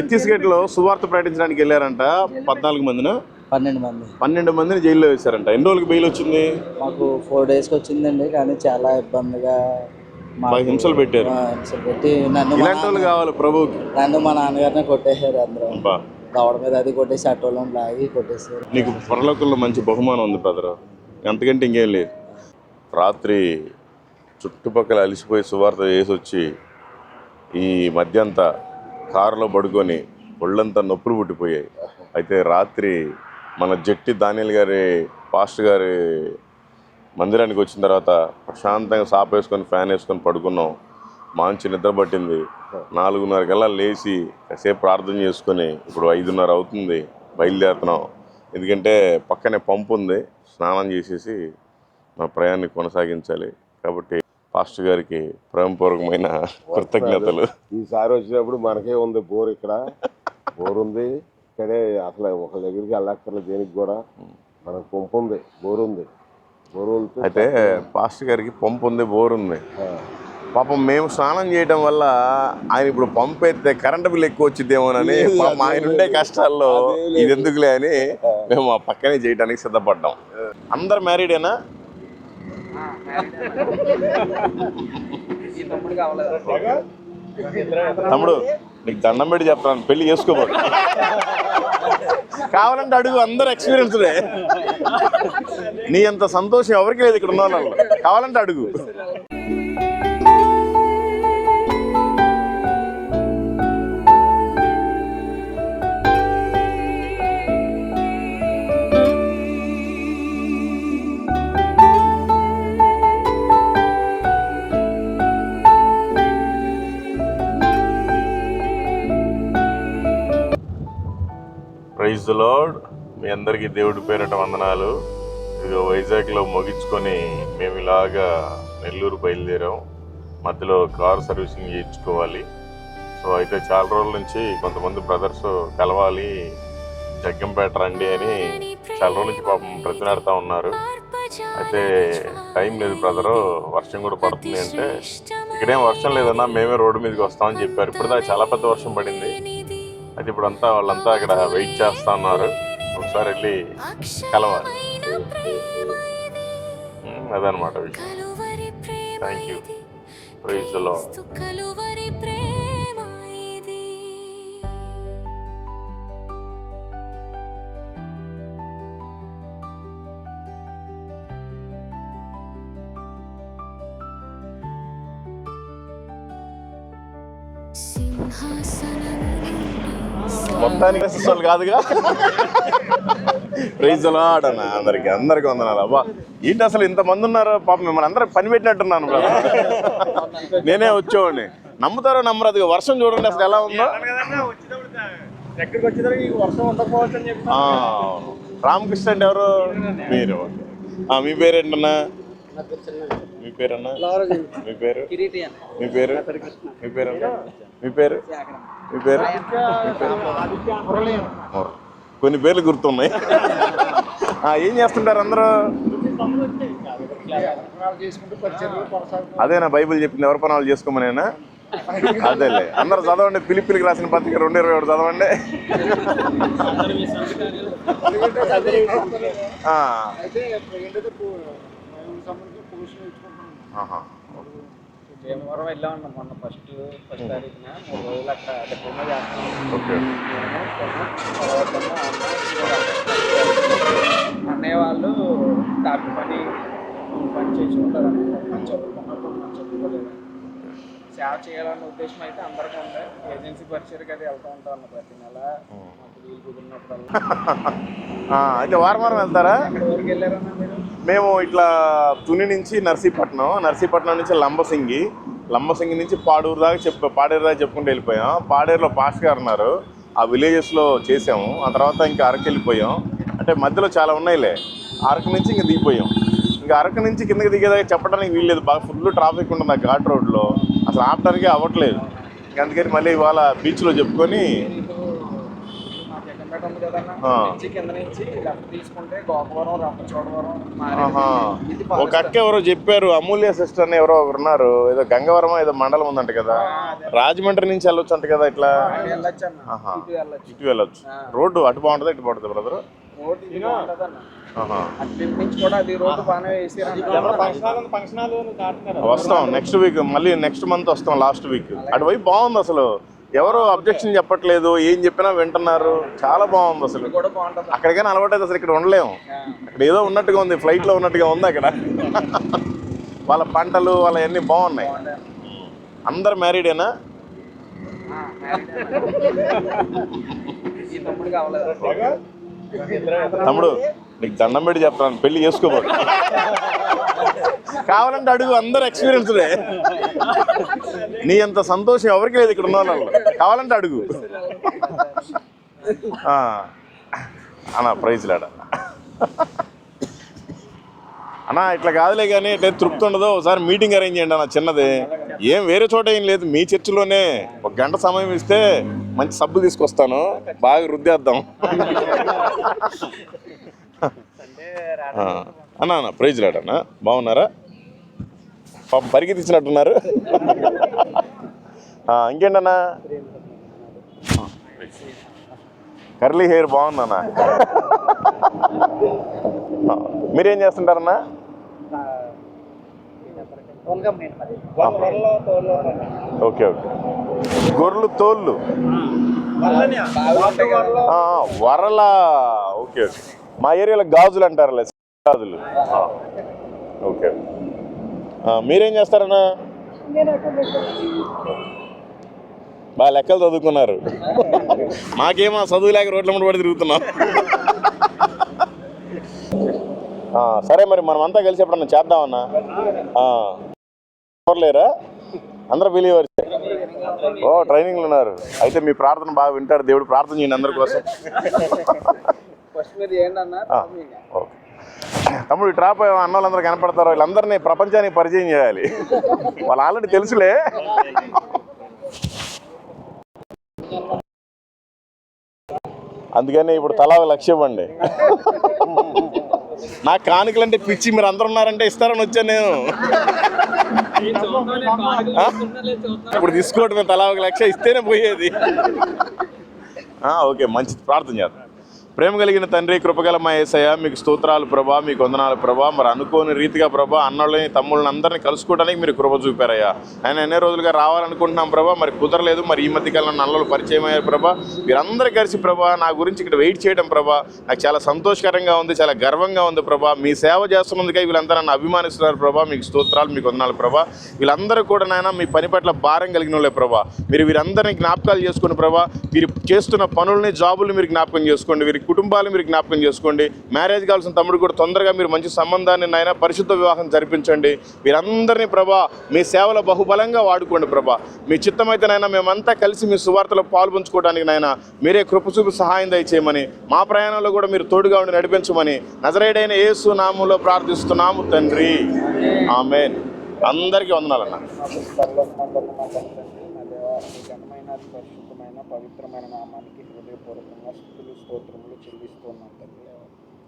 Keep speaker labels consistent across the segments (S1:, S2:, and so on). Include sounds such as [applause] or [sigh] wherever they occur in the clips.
S1: ఛత్తీస్గఢ్లో సువార్త ప్రకటించడానికి వెళ్ళారంట పద్నాలుగు మందిన.
S2: పన్నెండు మంది.
S1: పన్నెండు మందిని జైల్లో వేశారంట. ఎన్ని రోజులకి బెయిల్ వచ్చింది?
S2: మాకు ఫోర్ డేస్కి వచ్చిందండి కానీ చాలా ఇబ్బందిగా మాకు-
S1: హింసలు పెట్టారు.
S2: హింసలు పెట్టి నన్ను
S1: ఇలాంటి వాళ్ళు కావాలి ప్రభువుకి
S2: నన్ను మా నాన్నగారిని కొట్టేశారు అందరూ. దవడ మీద అది కొట్టేసి అట్టోళ్ళని లాగి కొట్టేశారు.
S1: నీకు పరలోకంలో మంచి బహుమానం ఉంది బ్రదర్. ఎంతకంటే ఇంకేం లేదు. రాత్రి చుట్టుపక్కల అలిసిపోయి సువార్త చేసి వచ్చి ఈ మధ్య అంతా కారులో పడుకొని ఒళ్ళంతా నొప్పులు పుట్టిపోయాయి. అయితే రాత్రి మన జట్టి దానియల్ గారి పాస్ట్ గారి మందిరానికి వచ్చిన తర్వాత ప్రశాంతంగా సాప వేసుకొని ఫ్యాన్ వేసుకొని పడుకున్నాం. మంచి నిద్ర పట్టింది. నాలుగున్నర కల్లా లేచి కాసేపు ప్రార్థన చేసుకొని ఇప్పుడు ఐదున్నర అవుతుంది. బయలుదేరుతున్నాం. ఎందుకంటే పక్కనే పంపు ఉంది. స్నానం చేసేసి మా ప్రయాణాన్ని కొనసాగించాలి. కాబట్టి పాస్టర్ గారికి ప్రేమపూర్వకమైన కృతజ్ఞతలు.
S3: ఈసారి వచ్చినప్పుడు మనకే ఉంది బోర్ ఇక్కడ. బోర్ ఉంది. ఇక్కడే అసలు ఒక దగ్గరికి వెళ్ళక్కర్లేదు దేనికి కూడా. మనకు పంపు ఉంది బోర్ ఉంది. బోర్
S1: అయితే పాస్టర్ గారికి పంపు ఉంది బోర్ ఉంది. పాపం మేము స్నానం చేయడం వల్ల ఆయన ఇప్పుడు పంపు ఎత్తే కరెంట్ బిల్ ఎక్కువ వచ్చిద్దేమోనని పాపం ఆయన ఉండే కష్టాల్లో ఇది ఎందుకులే అని మేము ఆ పక్కనే చేయడానికి సిద్ధపడ్డాం. అందరు మ్యారీడేనా? తమ్ముడు నీకు దండం పెట్టి చెప్తాను. పెళ్ళి చేసుకోబో కావాలంటే అడుగు అందరు ఎక్స్పీరియన్స్డే నీ అంత సంతోషం ఎవరికి లేదు ఇక్కడ ఉన్న వాళ్ళు కావాలంటే అడుగు. లార్డ్ మీ అందరికీ దేవుడి పేరట వందనాలు. ఇదిగో వైజాగ్లో ముగించుకొని మేము ఇలాగా నెల్లూరు బయలుదేరాం. మధ్యలో కార్ సర్వీసింగ్ చేయించుకోవాలి. సో అయితే చాలా రోజుల నుంచి కొంతమంది బ్రదర్స్ కలవాలి. జగ్గంపేట రండి అని చాలా రోజుల నుంచి పాపం ప్రతినాడుతూ ఉన్నారు. అయితే టైం లేదు బ్రదరు వర్షం కూడా పడుతుంది అంటే ఇక్కడేం వర్షం లేదన్నా మేమే రోడ్డు మీదకి వస్తామని చెప్పారు. ఇప్పుడు దాకా చాలా పెద్ద వర్షం పడింది. అయితే ఇప్పుడు అంతా వాళ్ళంతా అక్కడ వెయిట్ చేస్తా ఉన్నారు. ఒకసారి వెళ్ళి కలవాలి. అదనమాట విషయం. థ్యాంక్ యూ
S4: ప్రైజ్లో
S1: మొత్తానికి అసలు కాదుగా. ప్రైజ్ లాడ్ అన్న అందరికి అందరికి వందనాలు. అబ్బా ఏంటి అసలు ఇంతమంది ఉన్నారు పాపం మిమ్మల్ని అందరూ పని పెట్టినట్టున్నాను. నేనే వచ్చేవాడిని. నమ్ముతారో నమ్మరు అది వర్షం చూడండి అసలు ఎలా ఉందో. రామకృష్ణ అంటే ఎవరు? మీరు మీ పేరేంటన్నా? మీ పేరన్నా మీ పేరు? మీ పేరు మీ పేరు? మీ పేరు? మీ పేరు. కొన్ని పేర్లు గుర్తున్నాయి. ఆ, ఏం చేస్తుంటారు అందరూ? అదేనా బైబిల్ చెప్పింది ఎవరి పనాలు చేసుకోమనేనా? అదేలే. అందరూ చదవండి. పిలిపిలికి రాసిన పత్రిక రెండు ఇరవై ఒకటి చదవండి. ఆ,
S5: అయితే భీమవరం వెళ్ళామన్నాం మొన్న ఫస్ట్ ఫస్ట్ తారీఖున. మూడు రోజులు అక్కడ డిప్లొమా చేస్తున్నాం.
S1: ఓకే.
S5: అన్నయ్య వాళ్ళు టాపీ పని పని చేసుకుంటారు మనం చదువుకున్నప్పుడు మనం చదువుకోలేదు సేవ చేయాలన్న ఉద్దేశం అయితే అందరికీ ఉంది. ఏజెన్సీ పరిచయకి అది వెళ్తూ ఉంటాం అన్న ప్రతి నెల.
S1: అయితే వారం వారం వెళ్తారా? మేము ఇట్లా తుని నుంచి నర్సీపట్నం నర్సీపట్నం నుంచి లంబసింగి లంబసింగి నుంచి పాడూరు దాకా చెప్ప పాడేరు దాకా చెప్పుకుంటూ వెళ్ళిపోయాం. పాడేరులో పాస్ గారు ఉన్నారు. ఆ విలేజెస్లో చేసాము. ఆ తర్వాత ఇంకా అరకు వెళ్ళిపోయాం. అంటే మధ్యలో చాలా ఉన్నాయిలే. అరకు నుంచి ఇంకా దిగిపోయాం. ఇంకా అరకు నుంచి కిందకి దిగేదాకా చెప్పడానికి వీల్లేదు. బాగా ఫుల్ ట్రాఫిక్ ఉంటుంది ఆ ఘాట్ రోడ్లో. అసలు ఆపడానికి అవ్వట్లేదు. ఇంక అందుకని మళ్ళీ ఇవాళ బీచ్లో చెప్పుకొని
S5: ఉంది కదన్న
S1: ఆ.
S5: నుంచి కింద నుంచి లెఫ్ట్ తీసుకుంటే రంపచోడవరం ఇది
S1: ఒక అక్క ఎవరో చెప్పారు అమూల్య సిస్టర్ అని ఎవరో ఒకరు ఉన్నారు ఏదో గంగవరం ఏదో మండలం ఉందంట కదా. రాజమండ్రి నుంచి వెళ్ళొచ్చు అంట కదా ఇట్లా.
S5: ఇటు వెళ్ళొచ్చు.
S1: రోడ్డు అటు బాగుంటుంది ఇటు బాగుంటుంది బ్రదర్ వస్తాం నెక్స్ట్ వీక్ మళ్ళీ నెక్స్ట్ మంత్ వస్తాం లాస్ట్ వీక్ అటువైపు బాగుంది అసలు. ఎవరు అబ్జెక్షన్ చెప్పట్లేదు ఏం చెప్పినా వింటున్నారు. చాలా బాగుంది అసలు. అక్కడికైనా అలవాటు అసలు ఇక్కడ ఉండలేము. అక్కడ ఏదో ఉన్నట్టుగా ఉంది ఫ్లైట్లో ఉన్నట్టుగా ఉంది అక్కడ. వాళ్ళ పంటలు వాళ్ళ అన్ని బాగున్నాయి. అందరు మ్యారీడేనా
S5: తమ్ముడు
S1: నీకు దండం పెట్టి చెప్తాను పెళ్ళి చేసుకోబోదు కావాలంటే అడుగు అందరు ఎక్స్పీరియన్స్డే నీ అంత సంతోషం ఎవరికి లేదు ఇక్కడ ఉన్న వాళ్ళు కావాలంటే అడుగు. అన్నా ప్రైజ్ లేడా. అన్నా ఇట్లా కాదులే కానీ ఇట్లా తృప్తి ఉండదు. ఒకసారి మీటింగ్ అరేంజ్ చేయండి అన్న చిన్నది. ఏం వేరే చోట ఏం లేదు. మీ చర్చిలోనే ఒక గంట సమయం ఇస్తే మంచి సబ్బు తీసుకొస్తాను. బాగా రుద్దేద్దాం. అన్నా అన్న ప్రైజ్ లేడన్నా. బాగున్నారా? పాపం పరిగెత్తించినట్టున్నారు ఇంకేంటన్నా? Curly hair బాగుందన్నా? మీరేం చేస్తుంటారన్నా? Okay okay. గొర్రెలు తోళ్ళు? వరల. Okay okay. మా ఏరియాలో గాజులు అంటారులే గాజులు. ఓకే. మీరేం చేస్తారన్నా? బాగా లెక్కలు చదువుకున్నారు. మాకేమో చదువు లేక రోడ్ల మీద పడి తిరుగుతున్నాం. సరే మరి మనం అంతా కలిసి ఎప్పుడన్నా చేద్దామన్నా? ఆ. ఎవరు లేరా అందరూ బిలీవర్స్ ఓ ట్రైనింగ్లు ఉన్నారు. అయితే మీ ప్రార్థన బాగా వింటారు దేవుడు ప్రార్థన చేయండి అందరి కోసం. ఓకే. తమ్ముడు ట్రాప్ అన్న వాళ్ళందరూ కనపడతారు వీళ్ళందరినీ ప్రపంచానికి పరిచయం చేయాలి. వాళ్ళు ఆల్రెడీ తెలుసులే. అందుకని ఇప్పుడు తలా ఒక లక్ష ఇవ్వండి. నాకు కానుకలంటే పిచ్చి మీరు అందరు ఉన్నారంటే ఇస్తారని వచ్చాను నేను. ఇప్పుడు తీసుకోవటమే తలా ఒక లక్ష ఇస్తేనే పోయేది. ఓకే మంచిది. ప్రార్థన చేద్దాం. ప్రేమ కలిగిన తండ్రి కృపగల మా ఏసయ్య మీకు స్తోత్రాలు ప్రభా మీకు వందనాలు ప్రభా. మరి అనుకోని రీతిగా ప్రభా అన్నోళ్ళని తమ్ముళ్ళని అందరినీ కలుసుకోవడానికి మీరు కృప చూపారయ్యా. ఆయన ఎన్నో రోజులుగా రావాలనుకుంటున్నాం ప్రభా మరి కుదరలేదు. మరి ఈ మధ్య కాలంలో నల్లలు పరిచయం అయ్యారు ప్రభా. మీరందరూ కలిసి ప్రభా నా గురించి ఇక్కడ వెయిట్ చేయడం ప్రభా నాకు చాలా సంతోషకరంగా ఉంది చాలా గర్వంగా ఉంది ప్రభా. మీ సేవ చేస్తున్నందుకే వీళ్ళందరూ నన్ను అభిమానిస్తున్నారు ప్రభా. మీకు స్తోత్రాలు మీకు వందనాలు ప్రభా. వీళ్ళందరూ కూడా నాయన మీ పని పట్ల భారం కలిగిన వాళ్ళే ప్రభా. మీరు వీరందరినీ జ్ఞాపకాలు చేసుకుని ప్రభా వీరు చేస్తున్న పనుల్ని జాబులు మీరు జ్ఞాపకం చేసుకోండి. వీరి కుటుంబాలు మీరు జ్ఞాపకం చేసుకోండి. మ్యారేజ్ కావాల్సిన తమ్ముడు కూడా తొందరగా మీరు మంచి సంబంధాన్ని నాయన పరిశుద్ధ వివాహం జరిపించండి. వీరందరినీ ప్రభా మీ సేవలో బహుబలంగా వాడుకోండి ప్రభా. మీ చిత్తమైతే నాయన మేమంతా కలిసి మీ సువార్తలో పాల్పంచుకోవడానికి నాయన మీరే కృప చూపి సహాయం దయచేయమని మా ప్రయాణంలో కూడా మీరు తోడుగా ఉండి నడిపించమని నజరేడైన యేసు నామంలో ప్రార్థిస్తున్నాము తండ్రి. ఆమెన్. అందరికీ వందనాలన్న.
S5: పవిత్రమైన నామానికి హృదయపూర్వకంగా స్తోత్రములు చెల్లిస్తున్నాం తండ్రి.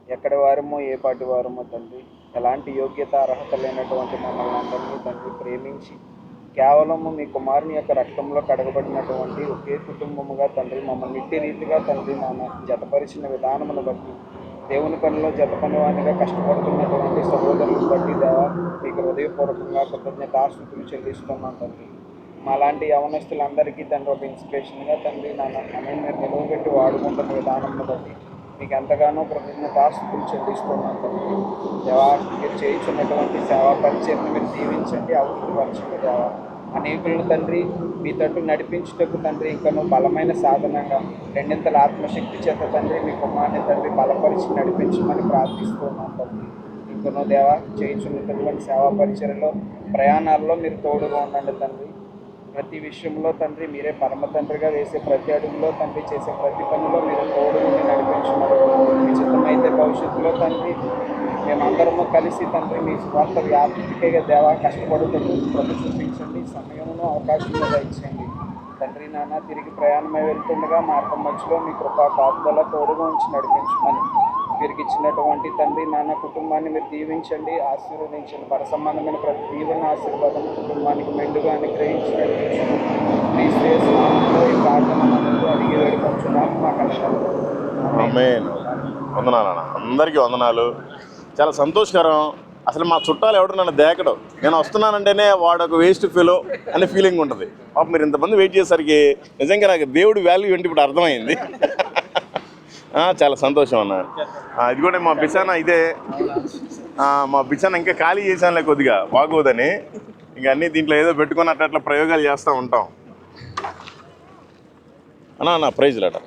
S5: ఎక్కడి వారమో ఏ పాటి వారమో తండ్రి ఎలాంటి యోగ్యత అర్హత లేనటువంటి మమ్మల్ని అందరినీ తండ్రి ప్రేమించి కేవలము మీ కుమారుని యొక్క రక్తంలో కడగబడినటువంటి ఒకే కుటుంబముగా తండ్రి మమ్మల్ని ఇట్టి రీతిగా తండ్రి నాన్న జతపరిచిన విధానమును బట్టి దేవుని పనిలో జతపని వారిగా కష్టపడుతున్నటువంటి సహోదరులను బట్టి దేవా మీకు హృదయపూర్వకంగా కృతజ్ఞతాస్తుతులు చెల్లిస్తున్నాం తండ్రి. మాలాంటి యవనస్తులందరికీ తండ్రి ఒక ఇన్స్పిరేషన్గా తండ్రి నాన్న నన్ను మీరు నిలువబెట్టి వాడుకుంటున్న విధానంలో బట్టి మీకు ఎంతగానో కృతజ్ఞతాస్తుతులు చెల్లిస్తున్నాం తండ్రి. దేవా మీరు చేయించున్నటువంటి సేవా పరిచయను మీరు దీవించండి అభివృద్ధిపరచండి దేవా. అనేకులను తండ్రి మీ తట్టు నడిపించుటకు తండ్రి ఇంకనూ బలమైన సాధనంగా రెండింతల ఆత్మశక్తి చేత తండ్రి మీ కుమార్ని తండ్రి బలపరిచి నడిపించమని ప్రార్థిస్తున్నాం తండ్రి. ఇంకనో దేవా చేయించున్నటువంటి సేవా పరిచయలో ప్రయాణాల్లో మీరు తోడుగా ఉండండి తండ్రి. ప్రతి విషయంలో తండ్రి మీరే పరమ తండ్రిగా వేసే ప్రతి అడుగులో తండ్రి చేసే ప్రతి పనిలో మీరు తోడు నుండి నడిపించమని మీ చిత్తమైతే భవిష్యత్తులో తండ్రి మేమందరము కలిసి తండ్రి మీ స్వార్థ వ్యాప్తికే దేవా కష్టపడుతుంది ప్రభు చూపించండి సమయమును అవకాశం ఇచ్చేయండి తండ్రి నాన్న తిరిగి ప్రయాణమై వెళ్తుండగా మార్గం మధ్యలో మీ కృపా కాపుదల తోడుగా ఉంచి నడిపించమని వీరికి ఇచ్చినటువంటి తండ్రి నాన్న కుటుంబాన్ని మీరు దీవించండి ఆశీర్వదించండి. పర సంబంధమైన ప్రతి దీవెన ఆశీర్వాదం కుటుంబానికి మెండుగా అనుగ్రహించి నడిపించండి క్రీస్తు ఈ ప్రార్థన అడిగి వేడుకొచ్చున్నాం మా కష్టాలు.
S1: వందనాలు అన్న. అందరికీ వందనాలు. చాలా సంతోషకరం. అసలు మా చుట్టాలు ఎవడు నన్ను దేకడు. నేను వస్తున్నానంటేనే వాడు ఒక వేస్ట్ ఫీలో అనే ఫీలింగ్ ఉంటుంది. పాప మీరు ఇంతమంది వెయిట్ చేసేసరికి నిజంగా నాకు దేవుడి వాల్యూ ఏంటి ఇప్పుడు అర్థమైంది. చాలా సంతోషం అన్న. ఇది కూడా మా బిచానా ఇదే. మా బిచానా ఇంకా ఖాళీ చేశానులే కొద్దిగా బాగోదని. ఇంకా అన్నీ దీంట్లో ఏదో పెట్టుకొని అట్లా అట్లా ప్రయోగాలు చేస్తూ ఉంటాం. అన్నా నా ప్రైజ్ అట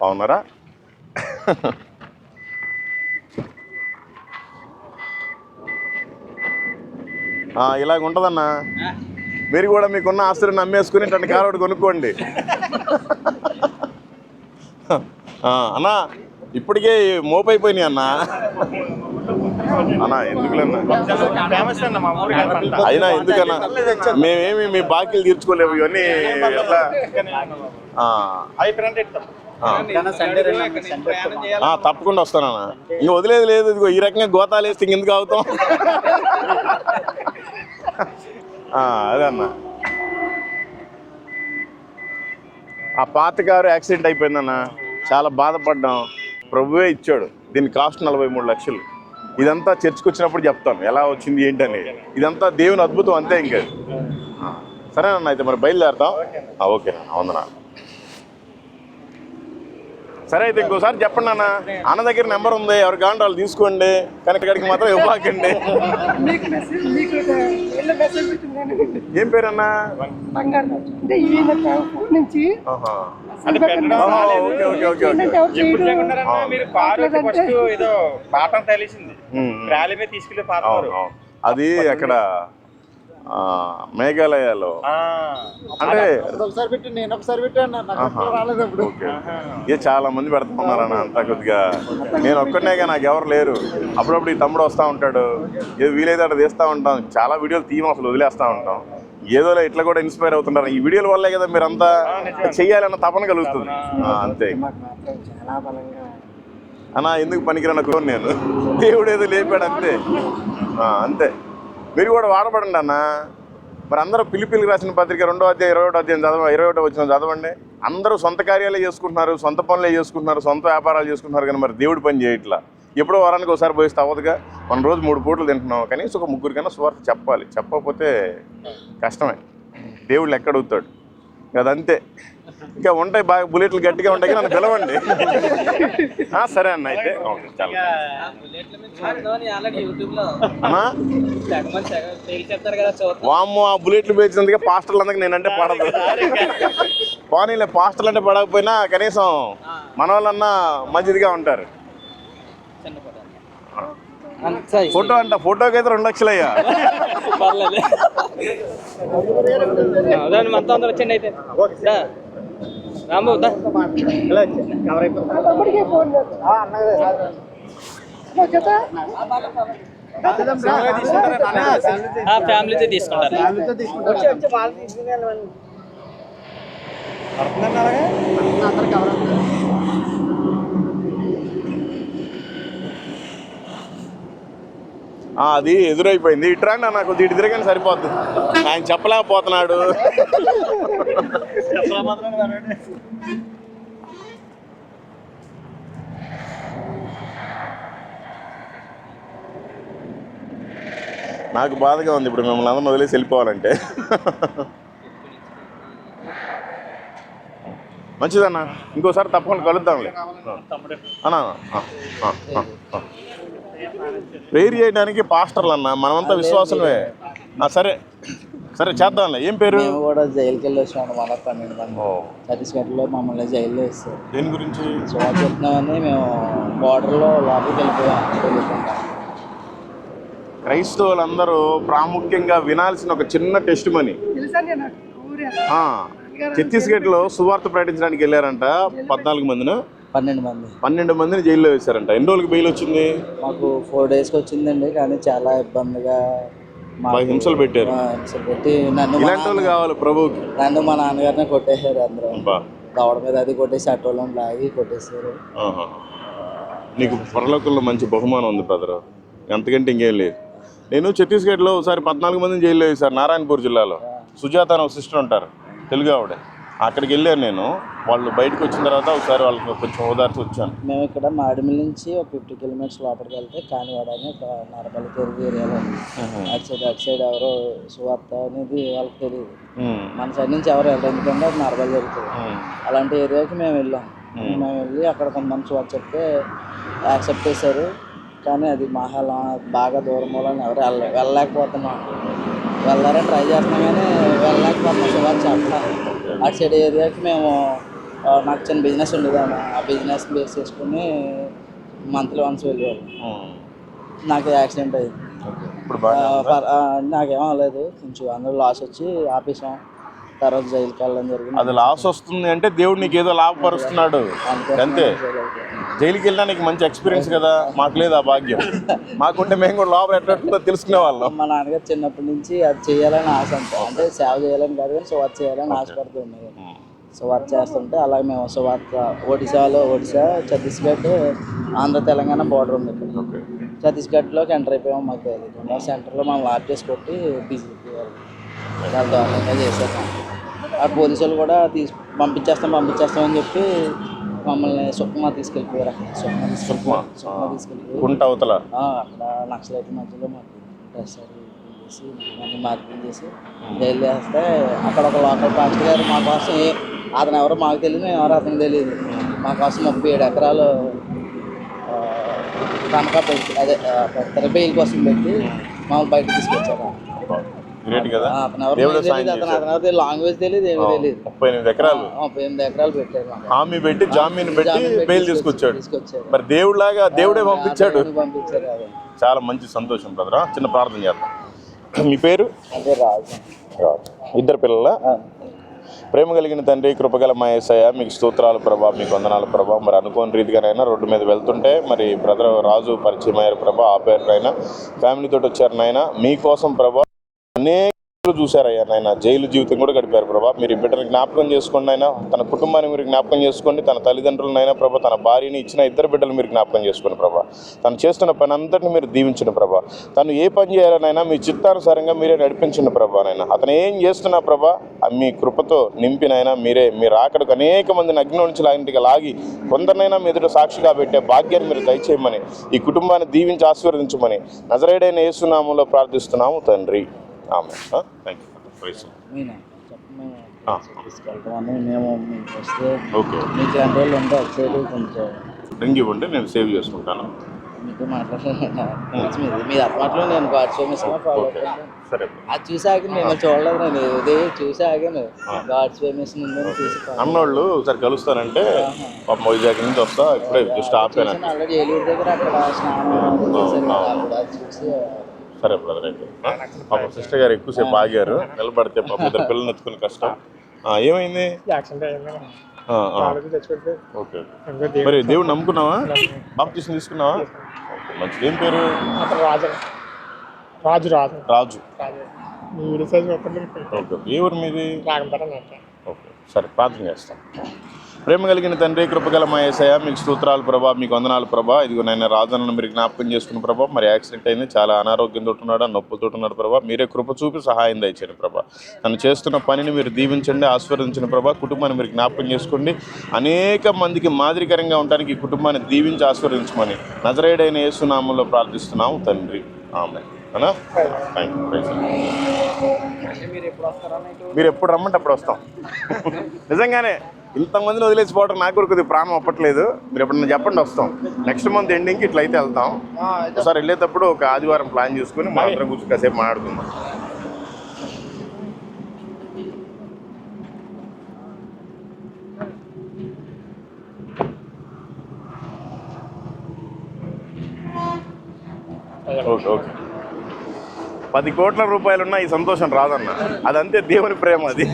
S1: బాగున్నారా? ఇలాగ ఉంటుందన్నా. మీరు కూడా మీకున్న ఆస్తులను నమ్మేసుకుని ఇట్లాంటి కారు ఒకటి కొనుక్కోండి. అన్నా ఇప్పటికే మోపైపోయినాయి అన్నా. అన్నా ఎందుకులేనా అయినా ఎందుకన్నా? మేమేమి మీ బాకీలు తీర్చుకోలేము ఇవన్నీ ఎట్లా? తప్పకుండా వస్తానన్నా ఇంక వదిలేదు లేదు ఇదిగో ఈ రకంగా గోతాలు వేస్తే ఇంకెందుకు అవుతాం అదే అన్న. ఆ పాత కారు యాక్సిడెంట్ అయిపోయిందన్నా చాలా బాధపడ్డాం. ప్రభువే ఇచ్చాడు. దీని కాస్ట్ నలభై మూడు లక్షలు. ఇదంతా చర్చకు వచ్చినప్పుడు చెప్తాను ఎలా వచ్చింది ఏంటని. ఇదంతా దేవుని అద్భుతం అంతే ఇంకా. సరేనన్న అయితే మరి బయలుదేరుతాం. ఓకే వందనా సరే అయితే ఇంకోసారి చెప్పండి అన్న అన్న దగ్గర నెంబర్ ఉంది. ఎవరు కావాలంటే వాళ్ళు తీసుకోండి. కానీ ఇక్కడికి మాత్రం ఇవ్వకండి. ఏం పేరన్నా అది అక్కడ ఆ, మేఘాలయలో. అంటే ఏ చాలా మంది పెడతా ఉన్నారన్న అంతా కొద్దిగా. నేను ఒక్కడనేగా నాకు ఎవరు లేరు. అప్పుడప్పుడు ఈ తమ్ముడు వస్తూ ఉంటాడు. ఏదో వీలైతే అట్లా తీస్తూ ఉంటాం. చాలా వీడియోలు తీయం అసలు వదిలేస్తూ ఉంటాం. ఏదోలే ఇట్లా కూడా ఇన్స్పైర్ అవుతుంటారు ఈ వీడియోల వల్లే కదా మీరంతా చెయ్యాలన్న తపన కలుగుతుంది. ఆ, అంతే. అన్నా ఎందుకు పనికిరాను కోరు నేను? దేవుడు ఏదో లేపాడు అంతే. ఆ, అంతే. మీరు కూడా వాడబడండి అన్న. మరి అందరూ పిలిపిలికి రాసిన పత్రిక రెండో అధ్యాయం ఇరవై ఒకటో అధ్యాయం చదవ ఇరవై ఒకటో వచ్చిన చదవండి. అందరూ సొంత కార్యాలే చేసుకుంటున్నారు సొంత పనులే చేసుకుంటున్నారు సొంత వ్యాపారాలు చేసుకుంటున్నారు కానీ మరి దేవుడి పని చేయట్లా. ఎప్పుడో వారానికి ఒకసారి పోయిస్తే అవ్వదుగా మన రోజు మూడు పూటలు తింటున్నాం. కనీసం ఒక ముగ్గురు కన్నా స్వార్థ చెప్పాలి. చెప్పకపోతే కష్టమే. దేవుళ్ళు ఎక్కడవుతాడు అదంతే. ఇంకా ఉంటాయి బాగా బుల్లెట్లు గట్టిగా ఉంటాయి నన్ను పిలవండి. సరే అన్న అయితే. వామ్మో ఆ బుల్లెట్లు పేర్చినందుకే పాస్టర్లు అందరికి నేనంటే పడదు. పోనీలే పాస్టర్లు అంటే పడకపోయినా కనీసం మన వాళ్ళన్నా మంచిదిగా ఉంటారు. ఫోటో అంట ఫోటోకి అయితే రెండు లక్షలు అయ్యా
S5: పర్లేదు మొత్తం అందరూ వచ్చిండి అయితే. రాంబాబు ఫ్యామిలీతో తీసుకుంటారు?
S6: వచ్చి వచ్చి వాళ్ళు తీసుకుని వెళ్ళమని
S1: ఆ, అది ఎదురైపోయింది. ఇట్రాండి నాకు కొద్దిగా ఇటు తిరగని సరిపోద్ది. ఆయన చెప్పలేకపోతున్నాడు. నాకు బాధగా ఉంది ఇప్పుడు మిమ్మల్ని అందరం వదిలేసి వెళ్ళిపోవాలంటే. మంచిదన్న. ఇంకోసారి తప్పకుండా కలుద్దాంలే. అన్నా ప్రేయర్ చేయడానికి పాస్టర్లు అన్న మనమంతా విశ్వాసమే. సరే. సరే చేద్దాంలే. ఏం పేరు?
S2: మేము కూడా జైలుకి వెళ్ళి వచ్చాము మన పన్నెండు మంది. ఛత్తీస్గఢ్లో మమ్మల్ని జైల్లో వేస్తారు
S1: దేని గురించి?
S2: చెప్తున్నామని మేము బార్డర్లో లోపలికి వెళ్ళిపోయాం.
S1: క్రైస్తవులందరూ ప్రాముఖ్యంగా వినాల్సిన ఒక చిన్న టెస్ట్ మనీ ఛత్తీస్గఢ్లో సువార్త ప్రకటించడానికి వెళ్ళారంట పద్నాలుగు మందిన.
S2: పన్నెండు మంది.
S1: పన్నెండు మందిని జైల్లో వేశారంట. ఎన్ని రోజులకి బెయిల్ వచ్చింది?
S2: మాకు ఫోర్ డేస్కి వచ్చిందండి కానీ చాలా ఇబ్బందిగా మాకు-
S1: హింసలు పెట్టారు.
S2: హింసలు పెట్టి నన్ను
S1: ఇలాంటి వాళ్ళు కావాలి ప్రభువుకి.
S2: నన్ను మా నాన్నగారిని కొట్టేశారు అందరూ. దవడ మీద అది కొట్టేసి అట్టోళ్ళని లాగి కొట్టేశారు.
S1: నీకు పరలోకంలో మంచి బహుమానం ఉంది బ్రదర్ ఎంతకంటే ఇంకేం లేదు. నేను ఛత్తీస్గఢ్లో ఒకసారి పద్నాలుగు మందిని జైల్లో వేశారు నారాయణపూర్ జిల్లాలో. సుజాత అనే ఒక సిస్టర్ ఉంటారు తెలుగు ఆవిడ. అక్కడికి వెళ్ళాను నేను. వాళ్ళు బయటకు వచ్చిన తర్వాత ఒకసారి వాళ్ళకి కొంచెం ఓదార్చి వచ్చాను
S2: మేము ఇక్కడ మాడిమిల్ నుంచి ఒక ఫిఫ్టీ కిలోమీటర్స్ లోపలికి వెళ్తే కానివాడ అని ఒక నరబలి తెలుగు ఏరియాలో అటు సైడ్ అటు సైడ్ ఎవరో సువార్త అనేది వాళ్ళకి తెలియదు. మన సైడ్ నుంచి ఎవరు వెళ్ళరు ఎందుకంటే అది నరబలి జరుగుతుంది. అలాంటి ఏరియాకి మేము వెళ్ళాం. మేము. వెళ్ళి అక్కడ కొంతమంది సువార్త చెప్తే యాక్సెప్ట్ చేశారు. కానీ అది మహాల బాగా దూరం మూలని ఎవరు వెళ్ళ వెళ్ళలేకపోతున్నాం. వెళ్ళారని ట్రై చేస్తున్నాం కానీ వెళ్ళలేకపోతున్నాం సువార్త చెప్పాలి అటు సైడ్ ఏరియాకి మేము నాకు చిన్న బిజినెస్ ఉండేదాన్ని ఆ బిజినెస్ బేస్ చేసుకుని మంత్లీ వన్స్ వెళ్ళేవాళ్ళం.
S1: ఉమ్.
S2: నాకు యాక్సిడెంట్ అయింది
S1: ఇప్పుడు బాగా
S2: ఆ, పర్- ఆ, నాకేం అవ్వలేదు. కొంచెం అందరూ లాస్ వచ్చి ఆపేసాం. తర్వాత జైలుకి వెళ్ళడం జరిగింది.
S1: అది లాస్ వస్తుంది అంటే దేవుడు నీకు ఏదో లాభపరుస్తున్నాడు. అంతే. జైలుకి వెళ్ళినా. నీకు మంచి ఎక్స్పీరియన్స్ కదా. మాకు లేదు ఆ భాగ్యం. మాకుంటే మేము కూడా లోపల ఎట్లా తెలుసుకునే వాళ్ళం.
S2: మా నాన్నగారు చిన్నప్పటి నుంచి అది చేయాలని ఆశ అంటే సేవ చేయాలని కాదు కానీ సువార్త చేయాలని ఆశపడుతున్నాయి సువార్త చేస్తుంటే అలాగే మేము సువార్త ఒడిశాలో ఒడిశా ఛత్తీస్గఢ్ ఆంధ్ర తెలంగాణ బార్డర్ ఉంది. ఇక్కడ ఛత్తీస్గఢ్లోకి ఎంటర్ అయిపోయాము మాకు తెలియదు సెంటర్లో మనం లాక్ చేసి కొట్టి బీజేపీ చాలా దారుణంగా చేశారు. ఆ పోలీసులు కూడా తీసు పంపించేస్తాం పంపించేస్తాం అని చెప్పి మమ్మల్ని సుక్మా తీసుకెళ్ళిపోయారు అక్కడ. సుక్మా
S1: సుక్మా.
S2: తీసుకెళ్ళిపోయారు.
S1: కుంట అవతల?
S2: ఆ, అక్కడ నక్సలైట్ మధ్యలో మాకు చేసి మళ్ళీ మార్పింగ్ చేసి జైలు వేస్తే అక్కడ ఒక లోకల్ పాస్టర్ గారు మా కోసం ఏ అతను ఎవరో మాకు తెలియదు మేము ఎవరో అతనికి తెలియదు మా కోసం ముప్పై ఏడు ఎకరాలు ఆ, తనఖా పెట్టి అదే ఆ, పెడతారు బెయిల్ కోసం పెట్టి మమ్మల్ని బయట తీసుకొచ్చారు.
S1: గ్రేట్ కదా. దేవుడే సాయం చేశాడు.
S2: లాంగ్వేజ్ తెలియదు ఏమీ తెలియదు
S1: ముప్పై ఎనిమిది ఎకరాలు.
S2: ఆ, ముప్పై ఎనిమిది ఎకరాలు పెట్టారు మాకు.
S1: హామీ పెట్టి జామీన్ పెట్టి బెయిల్ తీసుకొచ్చాడు. మరి దేవుడిలాగా దేవుడే పంపించాడు.
S2: పంపించారు
S1: చాలా మంచి సంతోషం బ్రదరా. చిన్న ప్రార్థన చేద్దాం. మీ పేరు?
S2: రాజు.
S1: ఇద్దరు పిల్లల? ప్రేమ కలిగిన తండ్రి కృపగల మా యేసయ్య మీకు స్తోత్రాలు ప్రభా మీకు వందనాలు ప్రభా. మరి అనుకోని రీతిగానైనా రోడ్డు మీద వెళ్తుంటే మరి బ్రదర్ రాజు పరిచయం అయ్యారు ప్రభా ఆ పేరు నాయన ఫ్యామిలీతో వచ్చారు నాయన. మీకోసం ప్రభా అనేక చూశారయ్యా నాయన. జైలు జీవితం కూడా గడిపారు ప్రభా. మీరు ఈ బిడ్డను జ్ఞాపకం చేసుకోండి ఆయన తన కుటుంబాన్ని మీరు జ్ఞాపకం చేసుకోండి. తన తల్లిదండ్రులనైనా ప్రభా తన భార్యని ఇచ్చిన ఇద్దరు బిడ్డలు మీరు జ్ఞాపకం చేసుకోండి ప్రభా. తను చేస్తున్న పని అంతటిని మీరు దీవించండి ప్రభా. తను ఏ పని చేయాలనైనా మీ చిత్తానుసారంగా మీరే నడిపించండి ప్రభా నాయన. అతను ఏం చేస్తున్నా ప్రభా మీ కృపతో నింపినైనా మీరే మీరు అక్కడికి అనేక మందిని అగ్ని నుంచి లాంటిగా లాగి కొందరినైనా మీ ఎదుట సాక్షిగా పెట్టే భాగ్యాన్ని మీరు దయచేయమని ఈ కుటుంబాన్ని దీవించి ఆశీర్వదించమని నజరేడైన యేసునామంలో ప్రార్థిస్తున్నాము తండ్రి. థ్యాంక్ యూ
S2: తీసుకెళ్తామని మేము మీకు వస్తే
S1: ఓకే.
S2: మీకు ఇలాంటి వాళ్ళు ఉంటే కొంచెం
S1: ఇవ్వండి నేను సేవ్ చేసుకుంటాను.
S2: మీతో మాట్లాడాలి మీది. మీ అర్థమాటలో నేను ఫాలో
S1: సరే.
S2: అది చూసాక నేను చూడలేదు నేను ఇది గాడ్స్ ఫేమస్
S1: అన్నోళ్ళు ఒకసారి కలుస్తానంటే పాప వైజాగ్ నుంచి వస్తా ఇప్పుడే జస్ట్ ఆపాను
S2: ఆల్రెడీ ఏలూరు దగ్గర అక్కడ స్నానం చూసి
S1: సరే బ్రదర్ అయితే? పాప సిస్టర్ గారు ఎక్కువసేపు ఆగారు. నిలబడితే పాప ఇద్దరు పిల్లల్ని ఎత్తుకుని కష్టం. ఏమైంది? ఓకే మరి దేవుడు నమ్ముకున్నావా? బాప్తీసం తీసుకున్నావా? ఓకే మంచిది. ఏం పేరు?
S5: రాజు. రాజు రాజు.
S1: రాజు. ఓకే ఏ ఊరు మీది? ఓకే సరే ప్రార్థన చేస్తాం. ప్రేమ కలిగిన తండ్రి కృపగల మా యేసయ్య మీకు స్తోత్రాలు ప్రభా మీకు వందనాలు ప్రభా. ఇదిగో నేను రాజన్నను మీరు జ్ఞాపకం చేసుకున్న ప్రభా మరి యాక్సిడెంట్ అయింది చాలా అనారోగ్యంతో ఉన్నాడు నొప్పుతో ఉన్నాడు ప్రభా. మీరే కృప చూపి సహాయం దయచేయండి ప్రభా. తను చేస్తున్న పనిని మీరు దీవించండి ఆస్వాదించిన ప్రభా. కుటుంబాన్ని మీరు జ్ఞాపకం చేసుకోండి. అనేక మందికి మాదిరికరంగా ఉండడానికి ఈ కుటుంబాన్ని దీవించి ఆస్వాదించమని నజరేడైన యేసునామంలో ప్రార్థిస్తున్నాము తండ్రి. ఆమె
S5: మీరు ఎప్పుడు
S1: రమ్మంటే అప్పుడు వస్తాం. [laughs] నిజంగానే ఇంతమందిని వదిలేసిపోవడం నాకు కూడా కొద్దిగా ప్రాణం అప్పట్లేదు. మీరు ఎప్పుడన్నా చెప్పండి వస్తాం. నెక్స్ట్ మంత్ ఎండింగ్కి ఇట్లా అయితే వెళ్తాం. ఒకసారి వెళ్ళేటప్పుడు ఒక ఆదివారం ప్లాన్ చేసుకుని మా అందరం కూర్చొని కాసేపు మాట్లాడుకుందాం. Okay okay. పది కోట్ల రూపాయలున్న ఈ సంతోషం రాదన్న. అదంతే దేవుని ప్రేమ అది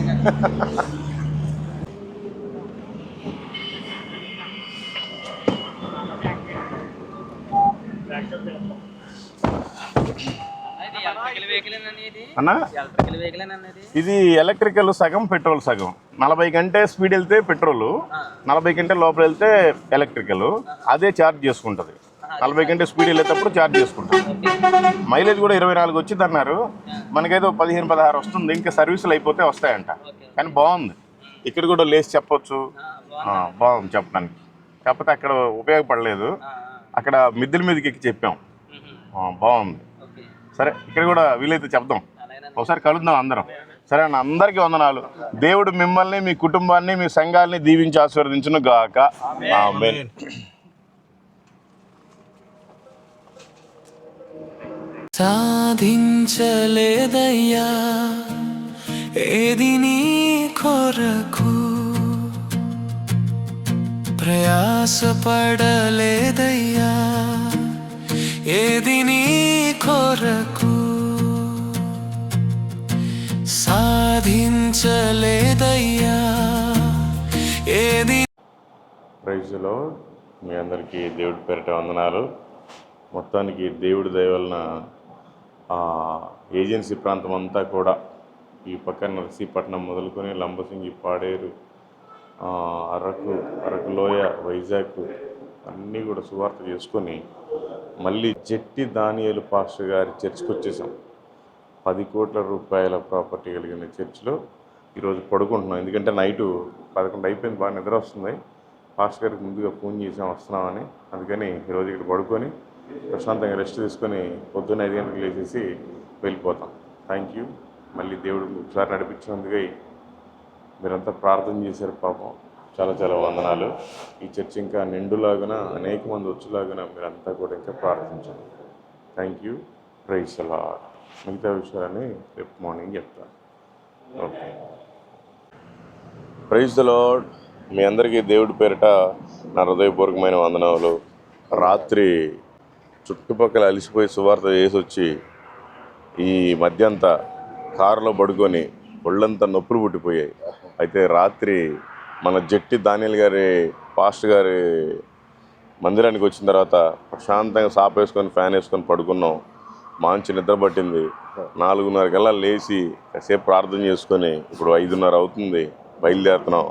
S5: ఎలక్ట్రికల్ వెహికల్ అనేది
S1: అన్నా? ఇది? ఎలక్ట్రికల్ సగం పెట్రోల్ సగం. నలభై కంటే స్పీడ్ వెళ్తే పెట్రోల్ నలభై కంటే లోపల వెళ్తే ఎలక్ట్రికల్ అదే ఛార్జ్ చేసుకుంటుంది. నలభై కంటే స్పీడ్ వెళ్ళేటప్పుడు ఛార్జ్ చేసుకుంటుంది. మైలేజ్ కూడా ఇరవై నాలుగు వచ్చింది అన్నారు. మనకైతే పదిహేను పదహారు వస్తుంది. ఇంకా సర్వీసులు అయిపోతే వస్తాయంట. కానీ బాగుంది. ఇక్కడ కూడా లేసి చెప్పొచ్చు. బాగుంది. చెప్పడానికి. కాకపోతే అక్కడ ఉపయోగపడలేదు. అక్కడ మిద్దెల మీదకి ఎక్కి చెప్పాం. బాగుంది. సరే ఇక్కడ కూడా వీలైతే చెప్దాం. ఒకసారి కలుద్దాం అందరం. సరే అన్న అందరికీ వందనాలు. దేవుడు మిమ్మల్ని మీ కుటుంబాన్ని మీ సంఘాలని దీవించి ఆశీర్వదించును గాక. ఆమేన్.
S7: సాధించలేదయ్యా ఏది నీ కొరకు? ప్రయాసపడలేదయ్యా ఏది నీ కొరకు సాధించలేదయ్యా. ఏది
S1: ప్రైజ్లో మీ అందరికీ దేవుడి పేరిట వందనాలు. మొత్తానికి దేవుడి దయవలన ఏజెన్సీ ప్రాంతం అంతా కూడా ఈ పక్కన నర్సీపట్నం మొదలుకొని లంబసింగి పాడేరు అరకు అరకు లోయ వైజాగ్ అన్నీ కూడా సువార్త చేసుకొని మళ్ళీ జట్టి దానియలు పాస్టర్ గారి చర్చ్కి వచ్చేసాం. పది కోట్ల రూపాయల ప్రాపర్టీ కలిగిన చర్చిలో ఈరోజు పడుకుంటున్నాం. ఎందుకంటే నైటు పదకొండు అయిపోయింది బాగా నిద్ర వస్తుంది. పాస్టర్ గారికి ముందుగా ఫోన్ చేసాం వస్తున్నామని. అందుకని ఈరోజు ఇక్కడ పడుకొని ప్రశాంతంగా రెస్ట్ తీసుకొని పొద్దున్న ఐదు గంటలకు లేచేసి వెళ్ళిపోతాం. థ్యాంక్ యూ మళ్ళీ దేవుడు ఒకసారి నడిపించినందుకై మీరంతా ప్రార్థన చేశారు పాపం. చాలా చాలా వందనాలు. ఈ చర్చ్ ఇంకా నిండులాగున అనేక మంది వచ్చేలాగున మీరంతా కూడా ఇంకా ప్రార్థించండి. థ్యాంక్ యూ ప్రైస్ అలా మిగతా విషయాలని రేపు మార్నింగ్ చెప్తాను ఓకే ప్రైజ్ ద లాడ్ మీ అందరికీ దేవుడి పేరిట నా హృదయపూర్వకమైన వందనాలు. రాత్రి చుట్టుపక్కల అలిసిపోయి సువార్త చేసి వచ్చి ఈ మధ్యంతా కారులో పడుకొని ఒళ్ళంతా నొప్పులు పుట్టిపోయాయి. అయితే రాత్రి మన జట్టి దానియల్ గారి పాస్ట్ గారి మందిరానికి వచ్చిన తర్వాత ప్రశాంతంగా సాప్ వేసుకొని ఫ్యాన్ వేసుకొని పడుకున్నాం. మంచి నిద్ర పట్టింది. నాలుగున్నర కల్లా లేచి కాసేపు ప్రార్థన చేసుకొని ఇప్పుడు ఐదున్నర అవుతుంది. బయలుదేరుతున్నాం.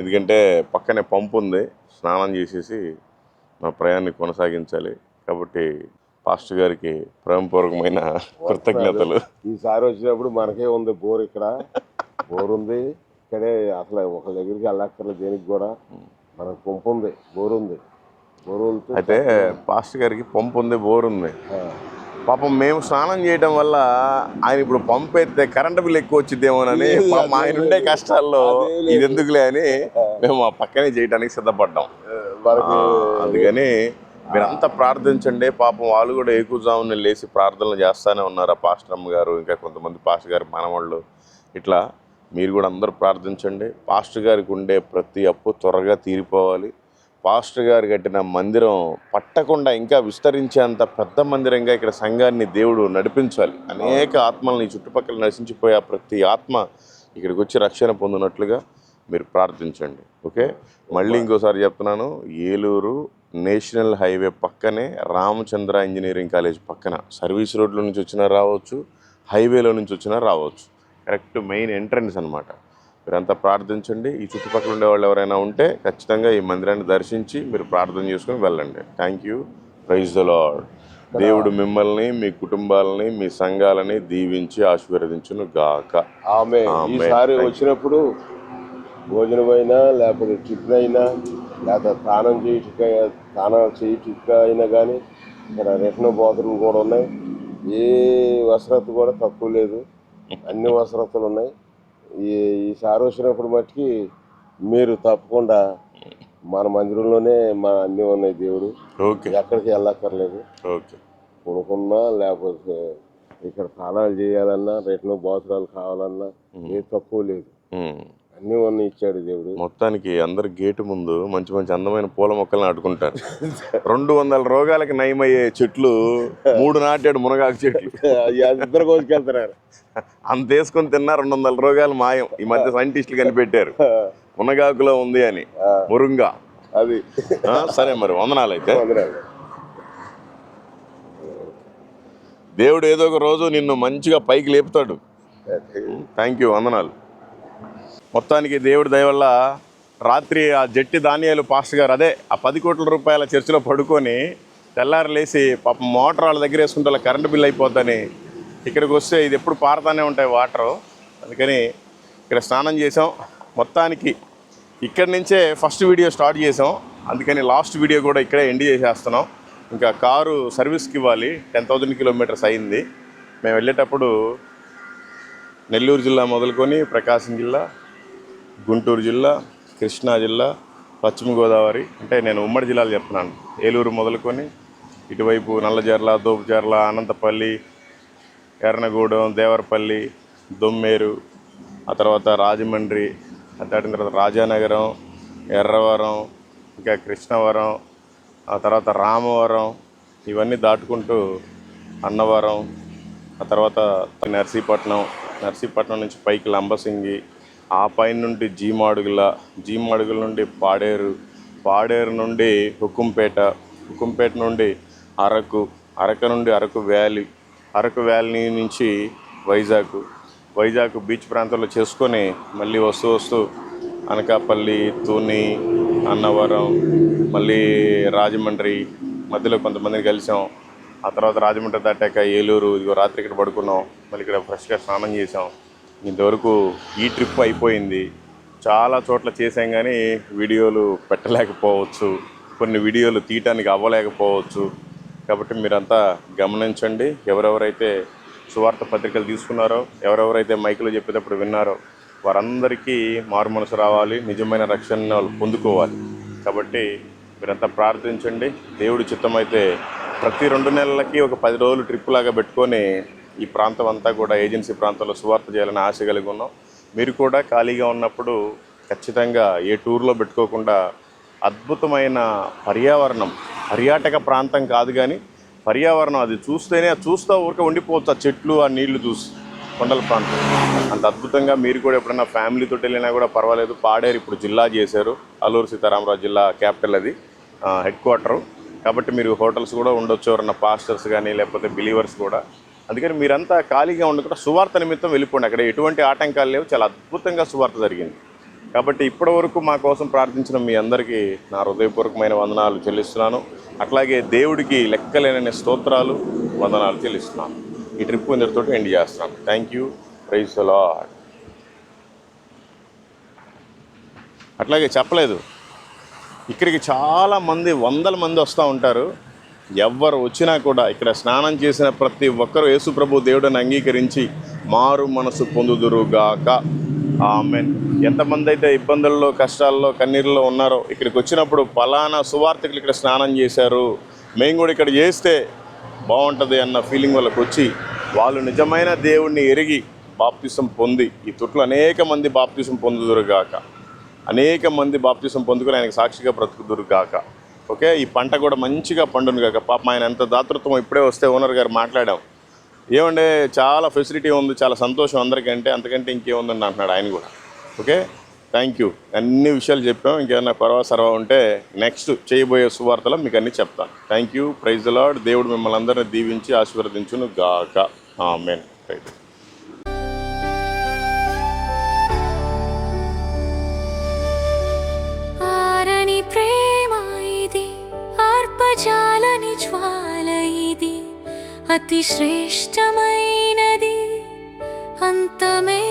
S1: ఎందుకంటే పక్కనే పంపు ఉంది. స్నానం చేసేసి మా ప్రయాణాన్ని కొనసాగించాలి. కాబట్టి పాస్టర్ గారికి ప్రేమపూర్వకమైన కృతజ్ఞతలు.
S3: ఈసారి వచ్చినప్పుడు మనకే ఉంది బోర్ ఇక్కడ. బోర్ ఉంది. ఇక్కడే అసలు ఒక దగ్గరికి వెళ్ళక్కర్లేదు దేనికి కూడా. మనకు పంపు ఉంది బోర్ ఉంది. బోర్
S1: అయితే పాస్టర్ గారికి పంపు ఉంది బోర్ ఉంది. పాపం మేము స్నానం చేయడం వల్ల ఆయన ఇప్పుడు పంపు ఎత్తే కరెంట్ బిల్ ఎక్కువ వచ్చిద్దేమోనని పాపం ఆయన ఉండే కష్టాల్లో ఇది ఎందుకులే అని మేము ఆ పక్కనే చేయడానికి సిద్ధపడ్డాం. అందుకని మీరంతా ప్రార్థించండి. పాపం వాళ్ళు కూడా ఏకుజామున లేచి ప్రార్థనలు చేస్తానే ఉన్నారు ఆ పాస్టర్ అమ్మ గారు ఇంకా కొంతమంది పాస్టర్ గారి మనవాళ్ళు ఇట్లా మీరు కూడా అందరూ ప్రార్థించండి. పాస్టర్ గారికి ఉండే ప్రతి అప్పు త్వరగా తీరిపోవాలి. పాస్టర్ గారు కట్టిన మందిరం పట్టకుండా ఇంకా విస్తరించేంత పెద్ద మందిరంగా ఇక్కడ సంఘాన్ని దేవుడు నడిపించాలి. అనేక ఆత్మల్ని చుట్టుపక్కల నశించిపోయే ఆ ప్రతి ఆత్మ ఇక్కడికి వచ్చి రక్షణ పొందినట్లుగా మీరు ప్రార్థించండి. ఓకే? మళ్ళీ ఇంకోసారి చెప్తున్నాను. ఏలూరు నేషనల్ హైవే పక్కనే రామచంద్ర ఇంజనీరింగ్ కాలేజ్ పక్కన. సర్వీస్ రోడ్లో నుంచి వచ్చినా రావచ్చు హైవేలో నుంచి వచ్చినా రావచ్చు. కరెక్ట్ మెయిన్ ఎంట్రన్స్ అనమాట మీరంతా ప్రార్థించండి. ఈ చుట్టుపక్కల ఉండే వాళ్ళు ఎవరైనా ఉంటే ఖచ్చితంగా ఈ మందిరాన్ని దర్శించి మీరు ప్రార్థన చేసుకుని వెళ్ళండి. Thank you praise the Lord దేవుడు మిమ్మల్ని మీ కుటుంబాలని మీ సంఘాలని దీవించి ఆశీర్వదించును గాక.
S3: ఆమె. ఈసారి వచ్చినప్పుడు భోజనమైనా లేకపోతే టిఫిన్ అయినా లేకపోతే స్నానం చేయుట స్నానం చేయుట అయినా కానీ ఇక్కడ రిటర్న్ బాత్రూమ్ కూడా ఉన్నాయి. ఏ వసరత కూడా తక్కువ లేదు. అన్ని వసరతలు ఉన్నాయి. ఈ ఈసారి వచ్చినప్పుడు మట్టుకి మీరు తప్పకుండా మన మందిరంలోనే మా అన్నీ ఉన్నాయి దేవుడు.
S1: ఓకే.
S3: ఎక్కడికి వెళ్ళక్కర్లేదు.
S1: ఓకే.
S3: కొనుక్కున్నా లేకపోతే ఇక్కడ స్నానాలు చేయాలన్నా రిటర్న్ బాత్రూమ్లు కావాలన్నా ఏ తక్కువ లేదు. అన్నీ ఉన్నాయి ఇచ్చాడు దేవుడు.
S1: మొత్తానికి అందరు గేటు ముందు మంచి మంచి అందమైన పూల మొక్కలు నాటుకుంటారు. రెండు వందల రోగాలకి నయమయ్యే చెట్లు మూడు నాటాడు మునగాకు చెట్లు.
S3: ఇద్దరు కోసుకెళ్తున్నారు.
S1: అంత వేసుకొని తిన్నా రెండు వందల రోగాలు మాయం. ఈ మధ్య సైంటిస్టులు కనిపెట్టారు. మునగాకులో ఉంది అని. మురుంగా.
S3: అది.
S1: సరే మరి వందనాలు. అయితే. దేవుడు ఏదో ఒక రోజు నిన్ను మంచిగా పైకి లేపుతాడు. థ్యాంక్ యూ వందనాలు. మొత్తానికి దేవుడి దయవల్ల రాత్రి ఆ జట్టి ధాన్యాలు పాస్టర్ గారు అదే ఆ పది కోట్ల రూపాయల చర్చిలో పడుకొని తెల్లారి లేచి పాపం మోటార్ వాళ్ళ దగ్గర వేసుకుంటే వాళ్ళ కరెంటు బిల్ అయిపోద్దని ఇక్కడికి వస్తే ఇది ఎప్పుడు పారుతానే ఉంటాయి వాటరు. అందుకని ఇక్కడ స్నానం చేసాం మొత్తానికి ఇక్కడి నుంచే ఫస్ట్ వీడియో స్టార్ట్ చేసాం అందుకని లాస్ట్ వీడియో కూడా ఇక్కడే ఎండ్ చేసేస్తున్నాం. ఇంకా కారు సర్వీస్కి ఇవ్వాలి. టెన్ థౌజండ్ కిలోమీటర్స్ అయింది. మేము వెళ్ళేటప్పుడు నెల్లూరు జిల్లా మొదలుకొని ప్రకాశం జిల్లా గుంటూరు జిల్లా కృష్ణా జిల్లా పశ్చిమ గోదావరి అంటే నేను ఉమ్మడి జిల్లాలు చెప్తున్నాను. ఏలూరు మొదలుకొని ఇటువైపు నల్లజర్ల దోపుచర్ల అనంతపల్లి ఎర్నగూడెం దేవరపల్లి దొమ్మేరు ఆ తర్వాత రాజమండ్రి దాటిన తర్వాత రాజానగరం ఎర్రవరం ఇంకా కృష్ణవరం ఆ తర్వాత రామవరం ఇవన్నీ దాటుకుంటూ అన్నవరం ఆ తర్వాత నర్సీపట్నం నర్సీపట్నం నుంచి పైకి లంబసింగి ఆ పైన నుండి జీమాడుగుల జీమాడుగుల నుండి పాడేరు పాడేరు నుండి హుకుంపేట హుకుంపేట నుండి అరకు అరకు నుండి అరకు వ్యాలీ అరకు వ్యాలీ నుంచి వైజాగ్ వైజాగ్ బీచ్ ప్రాంతంలో చేసుకొని మళ్ళీ వస్తూ వస్తూ అనకాపల్లి తూని అన్నవరం మళ్ళీ రాజమండ్రి మధ్యలో కొంతమందిని కలిసాం. ఆ తర్వాత రాజమండ్రి దాటాక ఏలూరు ఇదిగో రాత్రి ఇక్కడ పడుకున్నాం. మళ్ళీ ఇక్కడ ఫ్రెష్గా స్నానం చేసాం. ఇంతవరకు ఈ ట్రిప్ అయిపోయింది. చాలా చోట్ల చేసాం కానీ వీడియోలు పెట్టలేకపోవచ్చు. కొన్ని వీడియోలు తీయటానికి అవ్వలేకపోవచ్చు. కాబట్టి మీరంతా గమనించండి. ఎవరెవరైతే సువార్త పత్రికలు తీసుకున్నారో ఎవరెవరైతే మైకులో చెప్పేటప్పుడు విన్నారో వారందరికీ మారు మనసు రావాలి నిజమైన రక్షణ వాళ్ళు పొందుకోవాలి. కాబట్టి మీరంతా ప్రార్థించండి. దేవుడి చిత్తమైతే ప్రతి రెండు నెలలకి ఒక పది రోజులు ట్రిప్ లాగా పెట్టుకొని ఈ ప్రాంతం అంతా కూడా ఏజెన్సీ ప్రాంతంలో సువార్త చేయాలని ఆశ కలిగి ఉన్నాం. మీరు కూడా ఖాళీగా ఉన్నప్పుడు ఖచ్చితంగా ఏ టూర్లో పెట్టుకోకుండా అద్భుతమైన పర్యావరణం పర్యాటక ప్రాంతం కాదు కానీ పర్యావరణం అది చూస్తేనే అది చూస్తూ ఊరికే ఉండిపోవచ్చు. ఆ చెట్లు ఆ నీళ్ళు చూసి కొండల ప్రాంతం. అంత అద్భుతంగా మీరు కూడా ఎప్పుడైనా ఫ్యామిలీతో వెళ్ళినా కూడా పర్వాలేదు. పాడేరు ఇప్పుడు జిల్లా చేశారు. అల్లూరు సీతారామరాజు జిల్లా క్యాపిటల్ అది హెడ్ క్వార్టరు కాబట్టి మీరు హోటల్స్ కూడా ఉండొచ్చు. ఎవరన్నా పాస్టర్స్ కానీ లేకపోతే బిలీవర్స్ కూడా అందుకని మీరంతా ఖాళీగా ఉండకుండా సువార్త నిమిత్తం వెళ్ళిపోండి. అక్కడ ఎటువంటి ఆటంకాలు లేవు. చాలా అద్భుతంగా సువార్త జరిగింది. కాబట్టి ఇప్పటి వరకు మా కోసం ప్రార్థించిన మీ అందరికీ నా హృదయపూర్వకమైన వందనాలు చెల్లిస్తున్నాను. అట్లాగే దేవుడికి లెక్కలేనని స్తోత్రాలు వందనాలు చెల్లిస్తున్నాను. ఈ ట్రిప్ ఇందరితో ఎండ్ చేస్తున్నాను. థ్యాంక్ యూ ప్రైజ్ లాడ్ అట్లాగే చెప్పలేదు. ఇక్కడికి చాలా మంది వందల మంది వస్తూ ఉంటారు. ఎవ్వరు వచ్చినా కూడా ఇక్కడ స్నానం చేసిన ప్రతి ఒక్కరూ యేసుప్రభు దేవుడిని అంగీకరించి మారు మనసు పొందుదురుగాక. ఆమెన్. ఎంతమంది అయితే ఇబ్బందుల్లో కష్టాల్లో కన్నీరులో ఉన్నారో ఇక్కడికి వచ్చినప్పుడు ఫలానా సువార్థకులు ఇక్కడ స్నానం చేశారు. మేము కూడా ఇక్కడ చేస్తే బాగుంటుంది అన్న ఫీలింగ్ వాళ్ళకి వచ్చి వాళ్ళు నిజమైన దేవుణ్ణి ఎరిగి బాప్తిసం పొంది ఈ తుట్లు అనేక మంది బాప్తిసం పొందుదురుగాక. అనేక మంది బాప్తిసం పొందుకుని ఆయనకు సాక్షిగా బ్రతుకుదురుగాక. ఓకే? ఈ పంట కూడా మంచిగా పండును కాక పాపం ఆయన ఎంత దాతృత్వం ఇప్పుడే వస్తే ఓనర్ గారు మాట్లాడాం. ఏమంటే చాలా ఫెసిలిటీ ఉంది చాలా సంతోషం అందరికంటే అంతకంటే ఇంకేముందని అంటున్నాడు ఆయన కూడా. ఓకే? Thank you. అన్ని విషయాలు చెప్పాం ఇంకేమైనా పర్వా సర్వా ఉంటే నెక్స్ట్ చేయబోయే సువార్తలో మీకు అన్నీ చెప్తాను. Thank you. ప్రైజ్ లాడ్ దేవుడు మిమ్మల్ని అందరినీ దీవించి ఆశీర్వదించును గాక ఆమెన్ రైట్
S4: అతి శ్రేష్టమైనది అంతమే